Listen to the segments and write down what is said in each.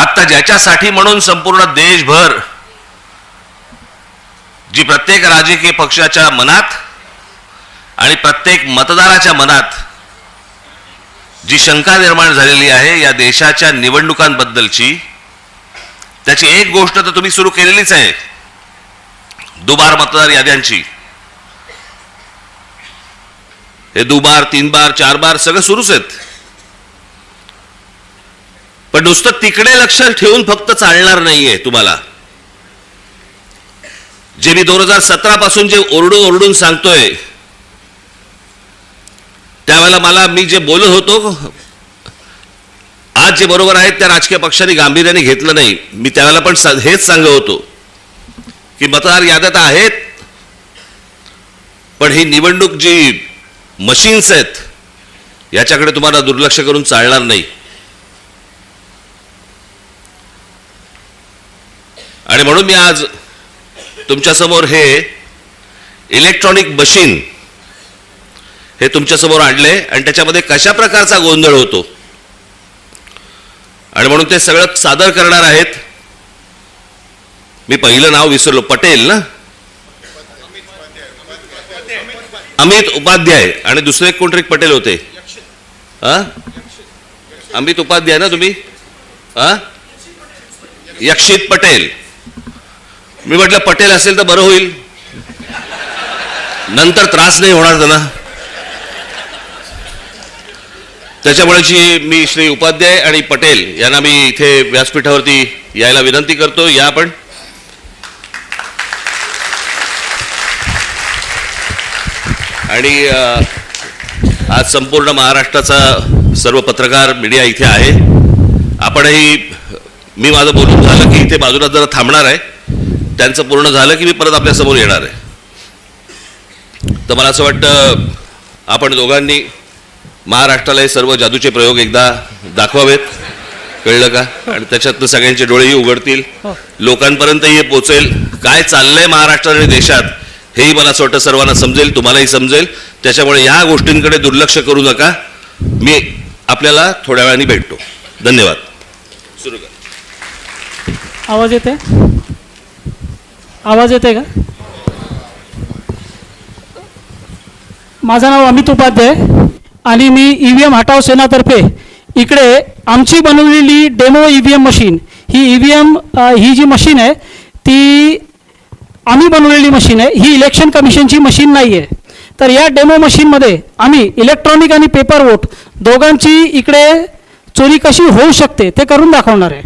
आता ज्याच्यासाठी म्हणून संपूर्ण देशभर जी प्रत्येक राजकीय पक्षाच्या मनात आणि प्रत्येक मतदाराच्या मनात जी शंका निर्माण झालेली आहे या देशाच्या निवडणुकांबद्दलची त्याची एक गोष्ट तर तुम्ही सुरू केलेलीच आहे. दुबार मतदार याद्यांची. हे दुबार तीन बार चार बार सगळं सुरूच आहेत. पण नुसतं तिकडे लक्ष ठेवून फक्त चालणार नाहीये तुम्हाला. जे मी दोन हजार सतरा पासून जे ओरडून ओरडून सांगतोय त्यावेळेला मला मी जे बोलत होतो आज जे बरोबर आहेत त्या राजकीय पक्षांनी गांभीर्याने घेतलं नाही. मी त्यावेळेला पण हेच सांगत होतो की मतदार याद्या तर आहेत पण ही निवडणूक जी मशीन्स आहेत याच्याकडे तुम्हाला दुर्लक्ष करून चालणार नाही. आणि म्हणून मी आज तुमच्यासमोर हे इलेक्ट्रॉनिक मशीन हे तुमच्यासमोर आणले आणि त्याच्यामध्ये कशा प्रकारचा गोंधळ होतो? आणि म्हणून ते सगळं सादर करणार आहेत. मी पहिलं नाव विसरलो. पटेल ना? अमित उपाध्याय. आणि दुसरे कोणतरी पटेल होते. हा? अमित उपाध्याय ना तुम्ही? हा? यक्षित पटेल. मी म्हटलं पटेल असेल तर बरं होईल. नंतर त्रास नाही होणार त्यांना. त्याच्यामुळे जी मी श्री उपाध्याय आणि पटेल यांना मी इथे व्यासपीठावरती यायला विनंती करतो. या आपण. आणि आज संपूर्ण महाराष्ट्राचा सर्व पत्रकार मीडिया इथे आहे. आपणही मी माझं बोलून झालं की इथे बाजूला जरा थांबणार आहे. त्यांचं पूर्ण झालं की मी परत आपल्यासमोर येणार आहे. तर मला असं वाटतं आपण दोघांनी महाराष्ट्राला हे सर्व जादूचे प्रयोग एकदा दाखवावेत. कळलं का? आणि त्याच्यातनं सगळ्यांचे डोळेही उघडतील. लोकांपर्यंतही हे पोचेल. काय चाललंय महाराष्ट्र आणि देशात हेही मला असं वाटतं सर्वांना समजेल तुम्हालाही समजेल. त्याच्यामुळे ह्या गोष्टींकडे दुर्लक्ष करू नका. मी आपल्याला थोड्या वेळाने भेटतो. धन्यवाद. सुरू कर. आवाज येते आवाज येते का? माझं नाव अमित उपाध्याय आणि मी ई व्ही एम हटाव सेनातर्फे इकडे आमची बनवलेली demo E V M machine ही ई व्ही एम ही जी मशीन आहे ती आम्ही बनवलेली मशीन आहे ही इलेक्शन कमिशनची मशीन नाही आहे. तर या डेमो मशीनमध्ये आम्ही इलेक्ट्रॉनिक आणि पेपर वोट दोघांची इकडे चोरी कशी होऊ शकते ते करून दाखवणार आहे.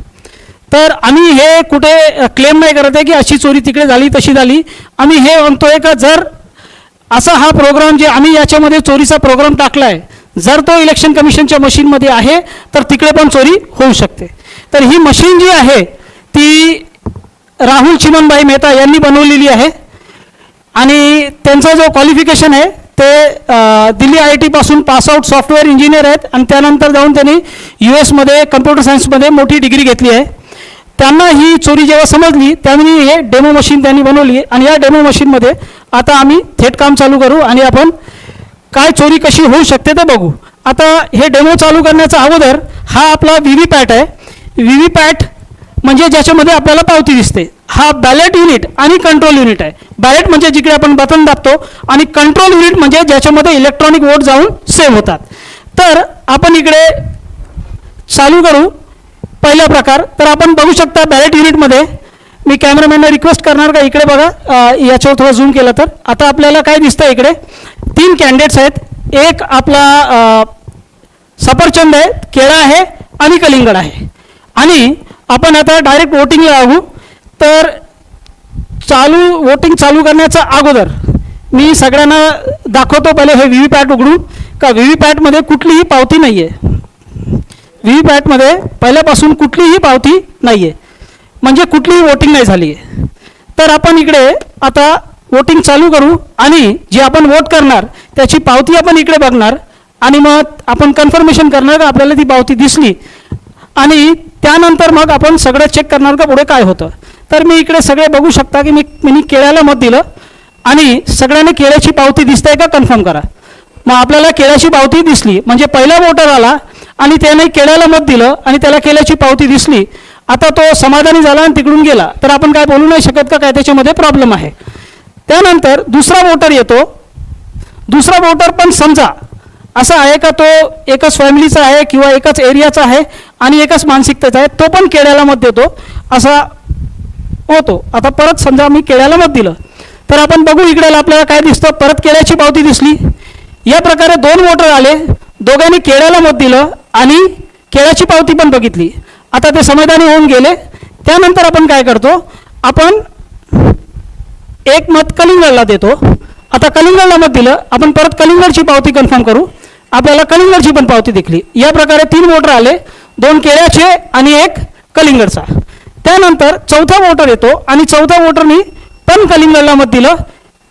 तर आम्ही हे कुठे क्लेम नाही करत आहे की अशी चोरी तिकडे झाली तशी झाली. आम्ही हे म्हणतोय का जर असा हा प्रोग्राम जे आम्ही याच्यामध्ये चोरीचा प्रोग्राम टाकला आहे जर तो इलेक्शन कमिशनच्या मशीनमध्ये आहे तर तिकडे पण चोरी होऊ शकते. तर ही मशीन जी आहे ती राहुल चिमनबाई मेहता यांनी बनवलेली आहे. आणि त्यांचा जो क्वालिफिकेशन आहे ते दिल्ली आय आय टीपासून पासआउट सॉफ्टवेअर इंजिनियर आहेत. आणि त्यानंतर जाऊन त्यांनी यू एसमध्ये कम्प्युटर सायन्समध्ये मोठी डिग्री घेतली आहे. त्यांना ही चोरी जेव्हा समजली त्यांनी हे डेमो मशीन त्यांनी बनवली आणि या डेमो मशीनमध्ये आता आम्ही थेट काम चालू करू आणि आपण काय चोरी कशी होऊ शकते ते बघू. आता हे डेमो चालू करण्याचा अगोदर हा आपला व्ही व्ही पॅट आहे. व्ही व्ही पॅट म्हणजे ज्याच्यामध्ये आपल्याला पावती दिसते. हा बॅलेट युनिट आणि कंट्रोल युनिट आहे. बॅलेट म्हणजे जिकडे आपण बटन दाबतो आणि कंट्रोल युनिट म्हणजे ज्याच्यामध्ये इलेक्ट्रॉनिक वोट जाऊन सेव्ह होतात. तर आपण इकडे चालू करू. पहिला प्रकार. तर आपण बघू शकता बॅलेट युनिटमध्ये मी कॅमेरामॅनला रिक्वेस्ट करणार का? इकडे बघा. याच्यावर थोडं झूम केलं तर. आता आपल्याला काय दिसतं इकडे? तीन कॅन्डिडेट्स आहेत. एक आपला सफरचंद आहे केळा आहे आणि कलिंगड आहे. आणि आपण आता डायरेक्ट वोटिंगला लागू. तर चालू वोटिंग चालू करण्याच्या अगोदर मी सगळ्यांना दाखवतो. पहिले हे व्ही व्ही पॅट उघडू का व्ही व्ही पॅटमध्ये कुठलीही पावती नाही आहे व्ही व्ही पॅटमध्ये पहिल्यापासून कुठलीही पावती नाही आहे म्हणजे कुठलीही वोटिंग नाही झाली आहे तर आपण इकडे आता वोटिंग चालू करू आणि जे आपण वोट करणार त्याची पावती आपण इकडे बघणार आणि मग आपण कन्फर्मेशन करणार का आपल्याला ती पावती दिसली? आणि त्यानंतर मग आपण सगळं चेक करणार का पुढे काय होतं? तर मी इकडे सगळे बघू शकता की मी मी केळ्याला मत दिलं आणि सगळ्यांनी केळ्याची पावती दिसते का कन्फर्म करा. मग आपल्याला केळ्याची पावती दिसली म्हणजे पहिला वोटर आला आणि त्याने केळ्याला मत दिलं आणि त्याला केल्याची पावती दिसली. आता तो समाधानी झाला आणि तिकडून गेला. तर आपण काय बोलू नाही शकत का? काय त्याच्यामध्ये प्रॉब्लेम आहे. त्यानंतर दुसरा वोटर येतो. दुसरा वोटर पण समजा असा आहे का तो एकाच फॅमिलीचा आहे किंवा एकाच एरियाचा आहे आणि एकाच मानसिकतेचा आहे तो पण केळ्याला मत देतो. असा होतो. आता परत समजा मी केळ्याला मत दिलं. तर आपण बघू इकडेला आपल्याला काय दिसतं. परत केळ्याची पावती दिसली. या प्रकारे दोन वोटर आले. दोघांनी केळ्याला मत दिलं आणि केळ्याची पावती पण बघितली. आता ते समाधानी होऊन गेले. त्यानंतर आपण काय करतो? आपण एक मत कलिंगडला देतो. आता कलिंगडला मत दिलं. आपण परत कलिंगडची पावती कन्फर्म करू. आपल्याला कलिंगडची पण पावती दिखली. या प्रकारे तीन वोटर आले. दोन केळ्याचे आणि एक कलिंगडचा. त्यानंतर चौथा वोटर येतो आणि चौथा वोटरनी पण कलिंगडला मत दिलं.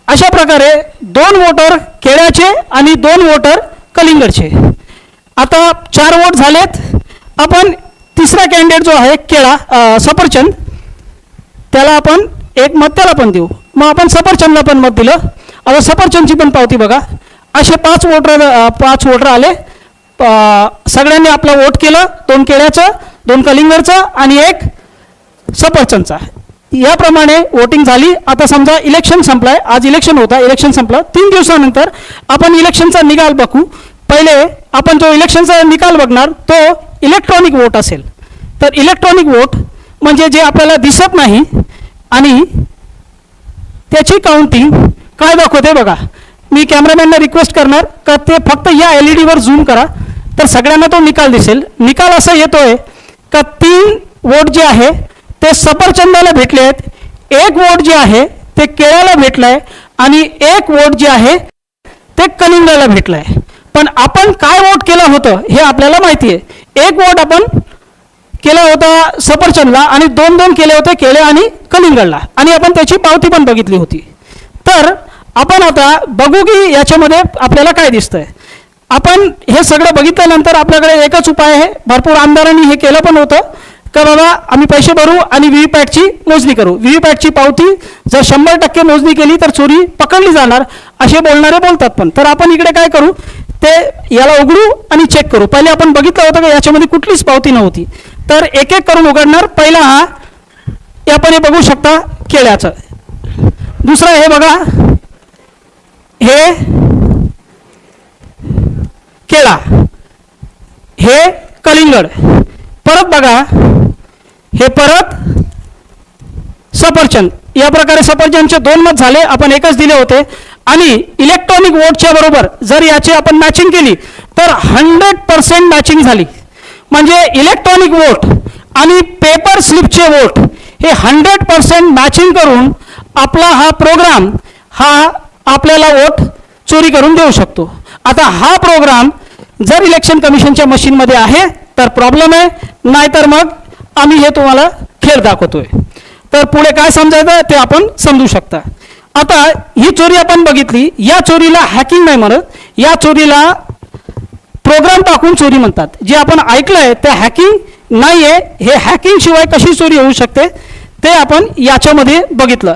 अशा प्रकारे दोन वोटर केळ्याचे आणि दोन वोटर कलिंगडचे. आता चार वोट झालेत. आपण तिसरा कॅन्डिडेट जो आहे केळा सफरचंद त्याला आपण एक मत त्याला पण देऊ. मग आपण सफरचंदला पण मत दिलं. आता सफरचंदची पण पावती बघा. असे पाच वोटर पाच वोटर आले. सगळ्यांनी आपलं वोट केलं. दोन केळ्याचं दोन कलिंगडचं आणि एक सफरचंदचा. याप्रमाणे वोटिंग झाली. आता समजा इलेक्शन संपलाय. आज इलेक्शन होता. इलेक्शन संपलं. तीन दिवसानंतर आपण इलेक्शनचा निकाल बघू. पहिले आपण जो इलेक्शनचा निकाल बघणार तो इलेक्ट्रॉनिक वोट असेल. तर इलेक्ट्रॉनिक वोट म्हणजे जे आपल्याला दिसत नाही आणि त्याची काउंटिंग काय दाखवते बघा. मी कॅमेरामॅनला रिक्वेस्ट करणार का ते फक्त या एल ई डीवर झूम करा. तर सगळ्यांना तो निकाल दिसेल. निकाल असा येतोय का तीन वोट जे आहे ते सफरचंदाला भेटले आहेत. एक वोट जे आहे ते केळ्याला भेटलंय आणि एक वोट जे आहे ते कलिंगडाला भेटलं आहे पण आपण काय वोट केलं होतं हे आपल्याला माहिती आहे. एक वोट आपण केला होता सफरचंदला आणि दोन दोन केले होते केळे आणि कलिंगडला. आणि आपण त्याची पावती पण बघितली होती. तर आपण आता बघू की याच्यामध्ये आपल्याला काय दिसतंय. आपण हे सगळं बघितल्यानंतर आपल्याकडे एकच उपाय आहे. भरपूर आमदारांनी हे केलं पण होतं. का बाबा आम्ही पैसे भरू आणि व्ही पॅटची मोजणी करू. व्ही पॅटची पावती जर शंभर टक्के मोजणी केली तर चोरी पकडली जाणार असे बोलणारे बोलतात पण. तर आपण इकडे काय करू? ते याला उघडू आणि चेक करू. पहिले आपण बघितलं होतं का याच्यामध्ये कुठलीच पावती नव्हती. तर एक एक करून उघडणार. पहिला हा आपण हे बघू शकता केळ्याचं. दुसरं हे बघा हे केळा. हे कलिंगड. परत बघा हे परत सफरचंद. या प्रकारे सफरचंदचे दोन मत झाले आपण एकच दिले होते. आणि इलेक्ट्रॉनिक वोटच्या बरोबर जर याची आपण मॅचिंग केली तर हंड्रेड पर्सेंट मॅचिंग झाली. म्हणजे इलेक्ट्रॉनिक वोट आणि पेपर स्लिपचे वोट हे हंड्रेड पर्सेंट मॅचिंग करून आपला हा प्रोग्राम हा आपल्याला वोट चोरी करून देऊ शकतो. आता हा प्रोग्राम जर इलेक्शन कमिशनच्या मशीनमध्ये आहे तर प्रॉब्लेम आहे. नाहीतर मग आम्ही हे तुम्हाला खेळ दाखवतोय. तर पुढे काय समजायचं ते आपण समजू शकता. आता ही चोरी आपण बघितली या चोरीला हॅकिंग नाही म्हणत या चोरीला प्रोग्राम टाकून चोरी म्हणतात. जे आपण ऐकलंय ते हॅकिंग नाही आहे हे हॅकिंग शिवाय कशी चोरी होऊ शकते ते आपण याच्यामध्ये बघितलं.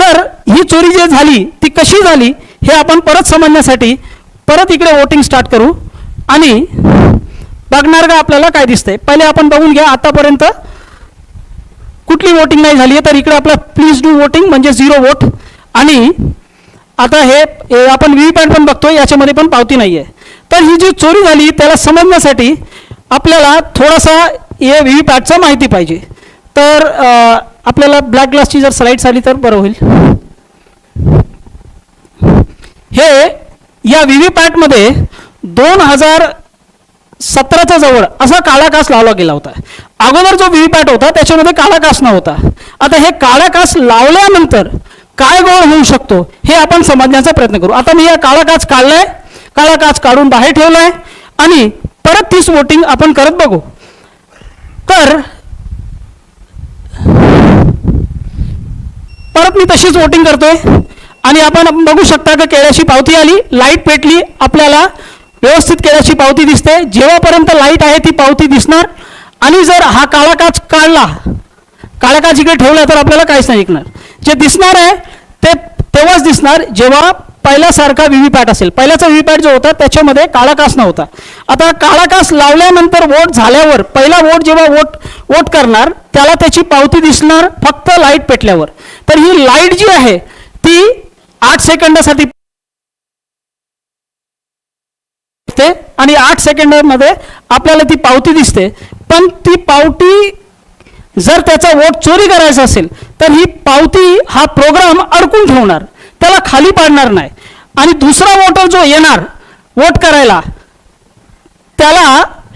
तर ही चोरी जी झाली ती कशी झाली हे आपण परत समजण्यासाठी परत इकडे वोटिंग स्टार्ट करू. आणि बघणार का आपल्याला? काय दिसतंय? पहिले आपण बघून घ्या. आतापर्यंत कुठली वोटिंग नाही झाली आहे तर इकडे आपलं प्लीज डू वोटिंग म्हणजे झिरो वोट आणि आता हे आपण व्ही पॅट पण बघतोय याच्यामध्ये पण पावती नाही आहे तर ही जी चोरी झाली त्याला समजण्यासाठी आपल्याला थोडासा हे व्ही पॅटचं माहिती पाहिजे. तर आपल्याला ब्लॅक ग्लासची जर स्लाईड आली तर बरं होईल. हे या व्ही व्ही पॅटमध्ये दोन हजार सतराच्या जवळ असा काळा कास लावला गेला होता. अगोदर जो व्हीपॅट होता त्याच्यामध्ये काळा कास नव्हता. आता हे काळा कास लावल्यानंतर काय गोळ होऊ शकतो हे आपण समजण्याचा प्रयत्न करू. आता मी या काळा काच काढलाय काळा काच काढून बाहेर ठेवलाय आणि परत तीच वोटिंग आपण करत बघू. तर परत मी तशीच वोटिंग करतोय आणि आपण बघू शकता का केळ्याची पावती आली लाइट पेटली आपल्याला व्यवस्थित केल्याची पावती दिसते. जेव्हापर्यंत लाइट आहे ती पावती दिसणार. आणि जर हा काळा काच काढला काळा काच इकडे ठेवला तर आपल्याला काहीच नाही ऐकणार. जे दिसणार आहे ते तेव्हाच दिसणार जेव्हा पहिल्यासारखा व्हीव्हीपॅट असेल. पहिल्याचा व्हीव्हीपॅट जो होता त्याच्यामध्ये काळा कास नव्हता. आता काळा कास लावल्यानंतर वोट झाल्यावर पहिला वोट जेव्हा वोट वोट करणार त्याला त्याची पावती दिसणार फक्त लाइट पेटल्यावर. तर ही लाइट जी आहे ती आठ सेकंदासाठी असते आणि आठ सेकंडामध्ये आपल्याला ती पावती दिसते. पण ती पावती जर त्याचा वोट चोरी करायचा असेल तर ही पावती हा प्रोग्राम अडकून ठेवणार. त्याला खाली पाडणार नाही. आणि दुसरा वोटर जो येणार वोट करायला त्याला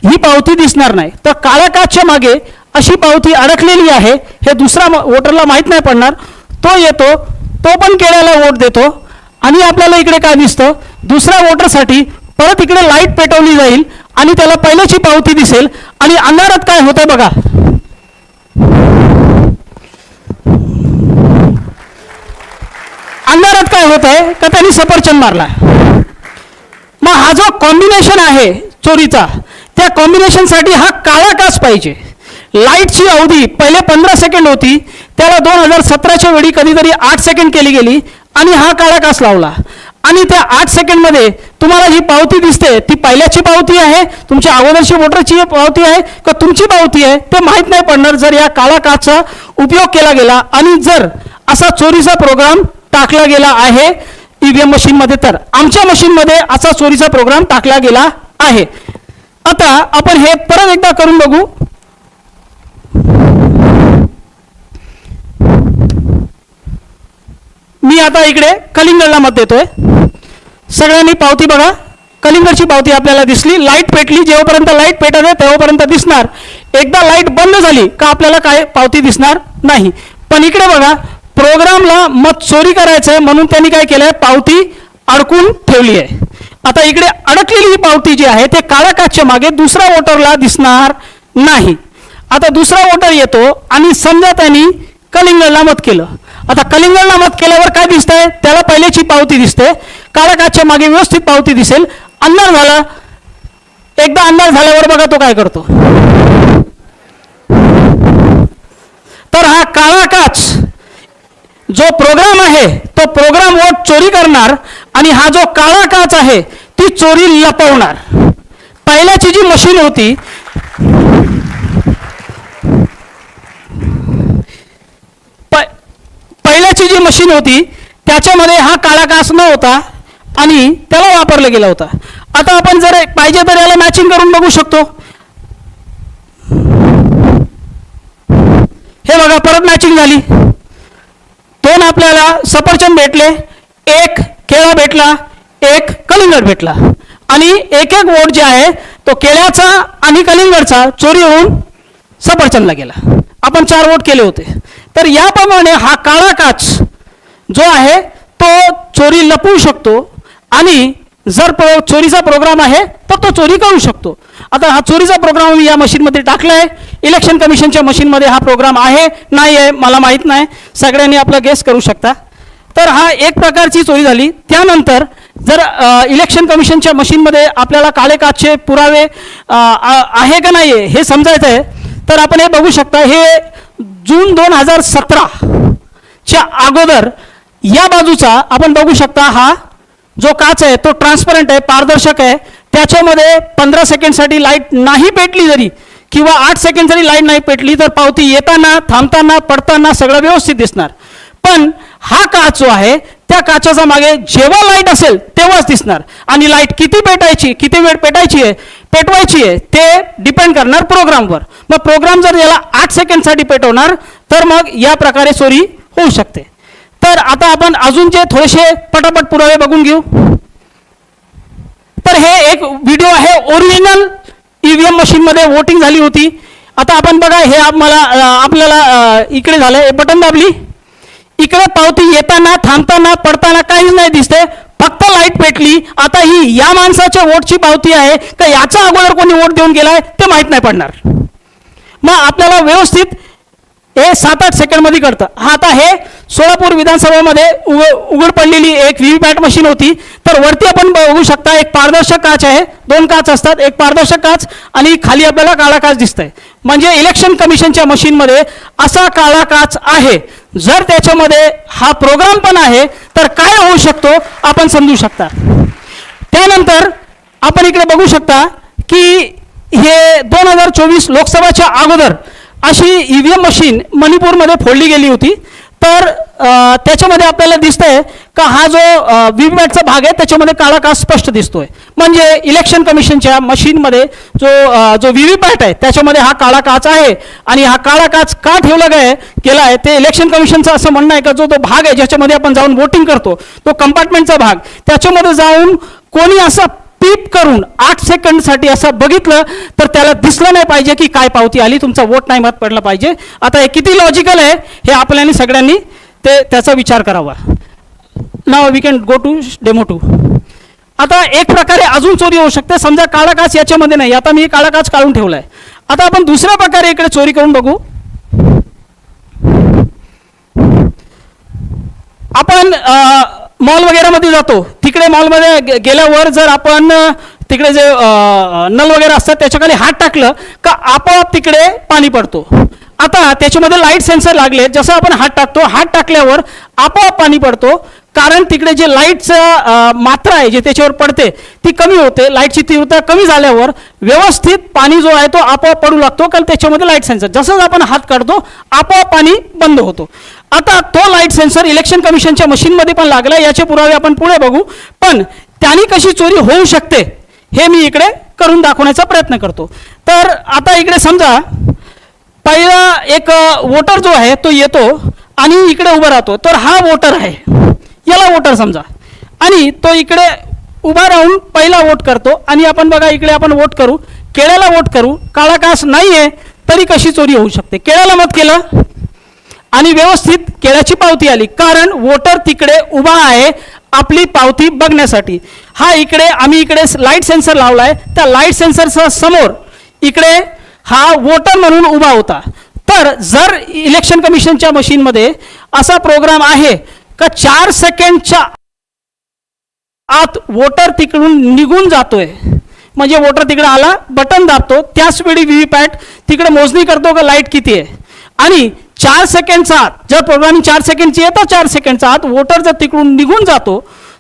ही पावती दिसणार नाही. तर काळ्या काचच्या मागे अशी पावती अडकलेली आहे हे दुसरा वोटरला माहीत नाही पडणार. तो येतो तो पण केळ्याला वोट देतो. आणि आपल्याला इकडे काय दिसतं? दुसऱ्या वोटरसाठी परत इकडे लाइट पेटवली जाईल आणि त्याला पहिल्याची पावती दिसेल. आणि अंधारात काय होतंय बघा. अंधारात काय होत आहे का त्यांनी सफरचंद मारला मग हा जो कॉम्बिनेशन आहे चोरीचा त्या कॉम्बिनेशनसाठी हा काळा काच पाहिजे. लाईटची अवधी पहिले पंधरा सेकंड होती त्याला दोन हजार सतराच्या वेळी कधीतरी आठ सेकंड केली गेली आणि हा काळा कास लावला. आणि त्या आठ सेकंडमध्ये तुम्हाला जी पावती दिसते ती पहिल्याची पावती आहे तुमच्या अगोदरची वोटरची पावती आहे का तुमची पावती आहे ते माहीत नाही पडणार जर या काळा काचा उपयोग केला गेला. आणि जर असा चोरीचा प्रोग्राम टाकला गेला आहे ईव्हीएम मशीनमध्ये तर आमच्या मशीनमध्ये असा चोरीचा प्रोग्राम टाकला गेला आहे. आता आपण हे परत एकदा करून बघू. मी आता इकडे कलिंगडला मत देतोय. सगळ्यांनी पावती बघा. कलिंगरची पावती आपल्याला दिसली. लाइट पेटली. जेव्हापर्यंत लाइट पेटत आहे तेव्हापर्यंत दिसणार. एकदा लाइट बंद झाली का आपल्याला काय पावती दिसणार नाही. पण इकडे बघा प्रोग्रामला मत चोरी करायचंय म्हणून त्यांनी काय केलंय? पावती अडकून ठेवली आहे. आता इकडे अडकलेली ही पावती जी आहे ते काळ्या काचच्या मागे दुसऱ्या वोटरला दिसणार नाही. आता दुसरा वोटर येतो आणि समजा त्यांनी कलिंगला मत केलं. आता कलिंगडला मत केल्यावर काय दिसतंय? त्याला पहिल्याची पावती दिसते. काळ्या काचच्या मागे व्यवस्थित पावती दिसेल. अंधार झाला. एकदा अंधार झाल्यावर बघा तो काय करतो. तर हा काळा काच जो प्रोग्राम आहे तो प्रोग्राम वोट चोरी करणार आणि हा जो काळा काच आहे ती चोरी लपवणार. पहिल्याची जी मशीन होती पहिल्याची जी मशीन होती त्याच्यामध्ये हा काळा कास न होता आणि त्याला वापरला गेला होता. आता आपण जर पाहिजे तर याला मॅचिंग करून बघू शकतो. हे बघा परत मॅचिंग झाली. दोन आपल्याला सफरचंद भेटले एक केळा भेटला एक कलिंगड भेटला. आणि एक एक वोट जे आहे तो केळ्याचा आणि कलिंगडचा चोरी होऊन सफरचंदला गेला. आपण चार वोट केले होते. तर याप्रमाणे हा काळा काच जो आहे तो चोरी लपवू शकतो आणि जर प्रो चोरीचा प्रोग्राम आहे तर तो चोरी करू शकतो. आता हा चोरीचा प्रोग्राम मी या मशीनमध्ये टाकला आहे. इलेक्शन कमिशनच्या मशीनमध्ये हा प्रोग्राम आहे नाही आहे मला माहीत नाही. सगळ्यांनी आपला गेस करू शकता. तर हा एक प्रकारची चोरी झाली. त्यानंतर जर इलेक्शन कमिशनच्या मशीनमध्ये आपल्याला काळे काचचे पुरावे आ- आहे का नाही आहे हे समजायचं आहे तर आपण हे बघू शकता हे जून दोन हजार सतराच्या अगोदर या बाजूचा आपण बघू शकता हा जो काच आहे तो ट्रान्सपरंट आहे पारदर्शक आहे. त्याच्यामध्ये पंधरा सेकंडसाठी लाइट नाही पेटली जरी किंवा आठ सेकंड जरी लाइट नाही पेटली तर पावती येताना थांबताना पडताना सगळं व्यवस्थित दिसणार. पण हा काच जो आहे त्या काचाचा मागे जेव्हा लाइट असेल तेव्हाच दिसणार. आणि लाइट किती पेटायची किती वेळ पेटायची आहे पेटवायची आहे ते डिपेंड करणार प्रोग्रामवर मग प्रोग्राम जर याला आठ सेकंडसाठी पेटवणार तर मग या प्रकारे चोरी होऊ शकते. तर आता आपण अजून जे थोडेसे पटापट पुरावे बघून घेऊ. तर हे एक व्हिडिओ आहे ओरिजिनल ईव्हीएम मशीनमध्ये वोटिंग झाली होती. आता आपण बघा हे आम्हाला आपल्याला इकडे झालं हे बटन दाबली. इकडे पावती येताना थांबताना पडताना काहीच नाही दिसते. फक्त लाइट पेटली. आता ही या माणसाच्या वोटची पावती आहे का याच्या अगोदर कोणी वोट देऊन गेलाय ते माहीत नाही पडणार. मग आपल्याला व्यवस्थित हे सात आठ सेकंडमध्ये कळतं. हा आता हे सोलापूर विधानसभेमध्ये उघ उघड पडलेली एक व्ही पॅट मशीन होती. तर वरती आपण बघू शकता एक पारदर्शक काच आहे. दोन काच असतात एक पारदर्शक काच आणि खाली आपल्याला काळा काच दिसतंय. म्हणजे इलेक्शन कमिशनच्या मशीनमध्ये असा काळा काच आहे. जर त्याच्यामध्ये हा प्रोग्राम पण आहे तर काय होऊ शकतो आपण समजू शकता. त्यानंतर आपण इकडे बघू शकता की हे दोन हजार चोवीस लोकसभाच्या अगोदर अशी ई व्ही एम मशीन मणिपूरमध्ये फोडली गेली होती. तर त्याच्यामध्ये आपल्याला दिसतंय का हा जो व्हीव्हीपॅटचा भाग आहे त्याच्यामध्ये काळा काच स्पष्ट दिसतोय. म्हणजे इलेक्शन कमिशनच्या मशीनमध्ये जो जो व्हीव्हीपॅट आहे त्याच्यामध्ये हा काळा काच आहे. आणि हा काळा काच का ठेवला काय गेला आहे ते इलेक्शन कमिशनचं असं म्हणणं आहे का जो तो भाग आहे ज्याच्यामध्ये आपण जाऊन वोटिंग करतो तो कंपार्टमेंटचा भाग. त्याच्यामध्ये जाऊन कोणी असं पीप करून आठ सेकंडसाठी असं बघितलं तर त्याला दिसलं नाही पाहिजे की काय पावती आली तुमचा वोट नाही मत पडला पाहिजे. आता हे किती लॉजिकल आहे हे आपल्याने सगळ्यांनी ते त्याचा विचार करावा. Now we can go to demo two आता एक प्रकारे अजून चोरी होऊ शकते. समजा काळा काच याच्यामध्ये नाही. आता मी काळा काच काढून ठेवलाय. आता आपण दुसऱ्या प्रकारे इकडे चोरी करून बघू. आपण मॉल वगैरेमध्ये जातो. तिकडे मॉलमध्ये गेल्यावर जर आपण तिकडे जे नल वगैरे असतात त्याच्याखाली हात टाकलं का आपोआप तिकडे पाणी पडतो? आता त्याच्यामध्ये लाइट सेन्सर लागले जसं आपण हात टाकतो हात टाकल्यावर आपोआप पाणी पडतो. कारण तिकडे जे लाईटचं मात्रा आहे जे त्याच्यावर पडते ती कमी होते. लाईटची तीव्रता कमी झाल्यावर व्यवस्थित पाणी जो आहे तो आपोआप पडू लागतो. कारण त्याच्यामध्ये लाइट सेन्सर जसंच आपण हात काढतो आपोआप पाणी बंद होतो. आता तो लाइट सेन्सर इलेक्शन कमिशनच्या मशीनमध्ये पण लागला. याचे पुरावे आपण पुढे बघू. पण त्याने कशी चोरी होऊ शकते हे मी इकडे करून दाखवण्याचा प्रयत्न करतो. तर आता इकडे समजा पहिला एक वोटर जो आहे तो येतो आणि इकडे उभा राहतो. तर हा वोटर आहे. याला वोटर समजा. आणि तो इकडे उभा राहून पहिला वोट करतो. आणि आपण बघा इकडे आपण वोट करू. केळ्याला वोट करू. काळा कास नाही आहे तरी कशी चोरी होऊ शकते? केळ्याला मत केलं? आणि व्यवस्थित केळ्याची पावती आली. कारण वोटर तिकडे उभा आहे आपली पावती बघण्यासाठी. हा इकडे आम्ही इकडे लाइट सेन्सर लावला आहे त्या लाइट सेन्सरचा समोर इकडे हा वोटर म्हणून उभा होता. तर जर इलेक्शन कमिशनच्या मशीनमध्ये असा प्रोग्राम आहे का चार सेकंडच्या आत वोटर तिकडून निघून जातोय. म्हणजे वोटर तिकडे आला बटन दाबतो त्याच वेळी व्ही पॅट तिकडे मोजणी करतो का लाइट किती आहे. आणि चार सेकंडचा आत जर प्रोग्रामिंग चार सेकंडची येतो चार सेकंडचा आत वोटर जर तिकडून निघून जातो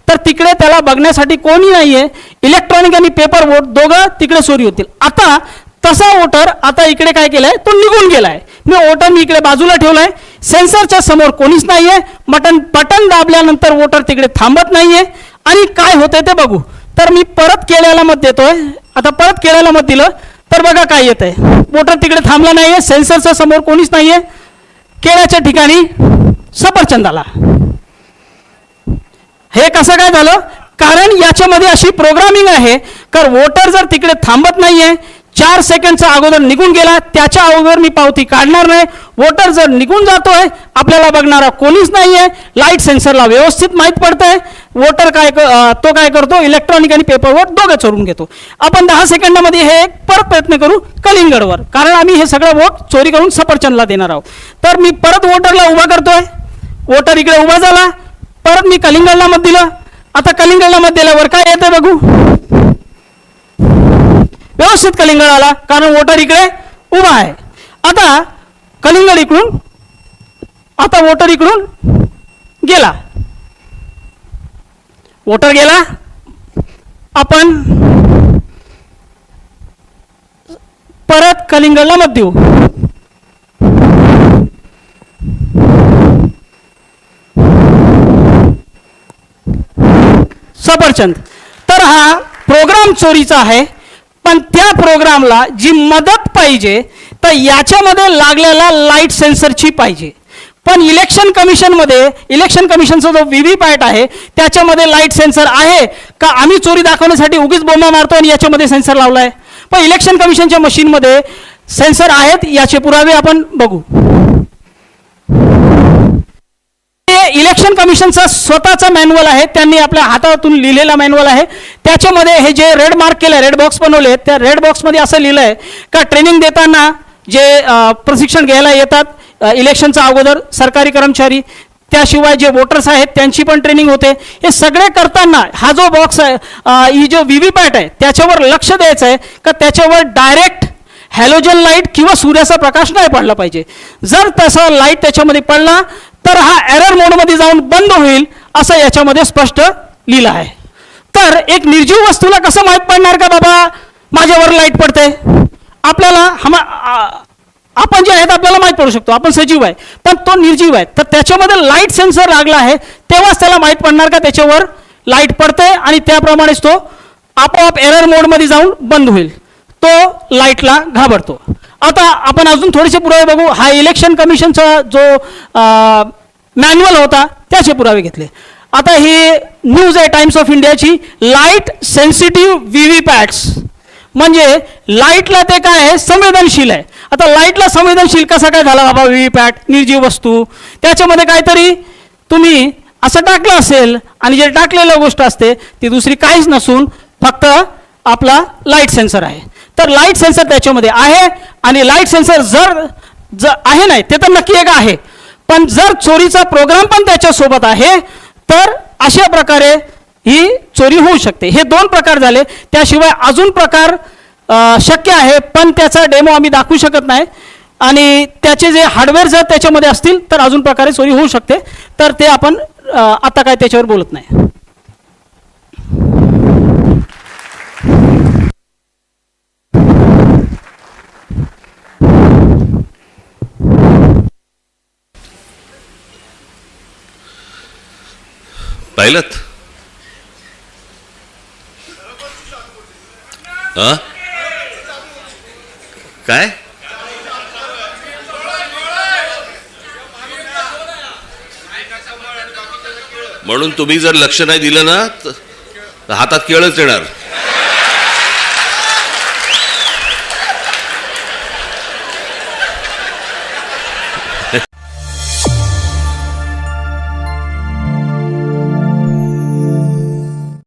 तर तिकडे त्याला बघण्यासाठी कोणी नाही आहे इलेक्ट्रॉनिक आणि पेपर वोट दोघं तिकडे चोरी होतील. आता तसा वोटर आता इकडे काय केलाय? तो निघून गेलाय. मी वोटर मी इकडे बाजूला ठेवलाय. सेन्सरच्या समोर कोणीच नाहीये. बटन बटन दाबल्यानंतर वोटर तिकडे थांबत नाहीये. आणि काय होतंय ते बघू. तर मी परत केळ्याला मत देतोय. आता परत केळ्याला मत दिलं तर बघा काय येत आहे वोटर तिकडे थांबला नाहीये. सेन्सरच्या समोर कोणीच नाहीये. केळ्याच्या ठिकाणी सफरचंदाला. हे कसं काय झालं? कारण याच्यामध्ये अशी प्रोग्रामिंग आहे. तर वोटर जर तिकडे थांबत नाहीये चार सेकंडचा अगोदर निघून गेला. त्याच्या अगोदर मी पावती काढणार नाही. वोटर जर निघून जातोय आपल्याला बघणारा कोणीच नाही आहे लाइट सेन्सरला व्यवस्थित माहीत पडतंय. वोटर काय तो काय करतो? इलेक्ट्रॉनिक आणि पेपर वोट दोघं चोरून घेतो. आपण दहा सेकंदामध्ये हे एक परत प्रयत्न करू कलिंगडवर. कारण आम्ही हे सगळं वोट चोरी करून सफरचंदला देणार आहोत. तर मी परत वोटरला उभा करतोय. वोटर इकडे उभा झाला. परत मी कलिंगडला मत दिलं. आता कलिंगडला मत दिल्यावर काय येतं बघू. व्यवस्थित कलिंगड आला कारण वोटर इकडे उभा आहे. आता कलिंगड इकडून आता वोटर इकडून गेला. वोटर गेला. आपण परत कलिंगडला मत देऊ. सफरचंद. तर हा प्रोग्राम चोरीचा आहे. पण त्या प्रोग्रामला जी मदत पाहिजे तर याच्यामध्ये लागलेला लाइट सेन्सरची पाहिजे. पण इलेक्शन कमिशनमध्ये इलेक्शन कमिशनचा जो व्ही व्ही पॅट आहे त्याच्यामध्ये लाइट सेन्सर आहे का? आम्ही चोरी दाखवण्यासाठी उगीच बोंबा मारतो आणि याच्यामध्ये सेन्सर लावला आहे पण इलेक्शन कमिशनच्या मशीनमध्ये सेन्सर आहेत याचे पुरावे आपण बघू हे इलेक्शन कमिशनचा स्वतःचा मॅन्युअल आहे. त्यांनी आपल्या हातातून लिहिलेला मॅन्युअल आहे. त्याच्यामध्ये हे जे रेड मार्क केलं रेड बॉक्स बनवले त्या रेड बॉक्समध्ये असं लिहिलं आहे का ट्रेनिंग देताना जे प्रशिक्षण घ्यायला येतात इलेक्शनचा अगोदर सरकारी कर्मचारी त्याशिवाय जे वोटर्स आहेत त्यांची पण ट्रेनिंग होते. हे सगळे करताना हा जो बॉक्स आहे ही जो व्ही व्ही पॅट आहे त्याच्यावर लक्ष द्यायचं आहे का त्याच्यावर डायरेक्ट हॅलोजन लाइट किंवा सूर्याचा प्रकाश नाही पडला पाहिजे. जर तसा लाइट त्याच्यामध्ये पडला तर हा एरर मोडमध्ये जाऊन बंद होईल असं याच्यामध्ये स्पष्ट लिहिलं आहे. तर एक निर्जीव वस्तूला कसं माहीत पडणार का बाबा? माझ्यावर लाइट पडते आपल्याला हम आपण जे आहेत आपल्याला माहीत पडू शकतो. आपण सजीव आहे. पण तो निर्जीव आहे. तर त्याच्यामध्ये लाइट सेन्सर लागला आहे. तेव्हाच त्याला माहीत पडणार का त्याच्यावर लाइट पडते आणि त्याप्रमाणेच तो आपोआप एरर मोडमध्ये जाऊन बंद होईल. तो लाईटला घाबरतो. आता आपण अजून थोडेसे पुरावे बघू. हा इलेक्शन कमिशनचा जो मॅन्युअल होता त्याचे पुरावे घेतले. आता ही न्यूज आहे टाइम्स ऑफ इंडियाची light sensitive V V PATs म्हणजे लाईटला ते काय आहे? संवेदनशील आहे. आता लाईटला संवेदनशील कसा काय झाला बाबा व्ही व्ही पॅट निर्जीव वस्तू. त्याच्यामध्ये काहीतरी तुम्ही असं टाकलं असेल आणि जे टाकलेलं गोष्ट असते ती दुसरी काहीच नसून फक्त आपला लाइट सेन्सर आहे. तर लाइट सेन्सर त्याच्यामध्ये आहे आणि लाइट सेन्सर जर जर आहे नाही ते तर नक्की एक आहे. पण जर चोरीचा प्रोग्राम पण त्याच्यासोबत आहे तर अशा प्रकारे ही चोरी होऊ शकते. हे दोन प्रकार झाले. त्याशिवाय अजून प्रकार शक्य आहे पण त्याचा डेमो आम्ही दाखवू शकत नाही. आणि त्याचे जे हार्डवेअर जर त्याच्यामध्ये असतील तर अजून प्रकारे चोरी होऊ शकते. तर ते आपण आता काय त्याच्यावर बोलत नाही. पाहिलं हा काय? म्हणून तुम्ही जर लक्ष नाही दिलं ना तर हातात केळच येणार.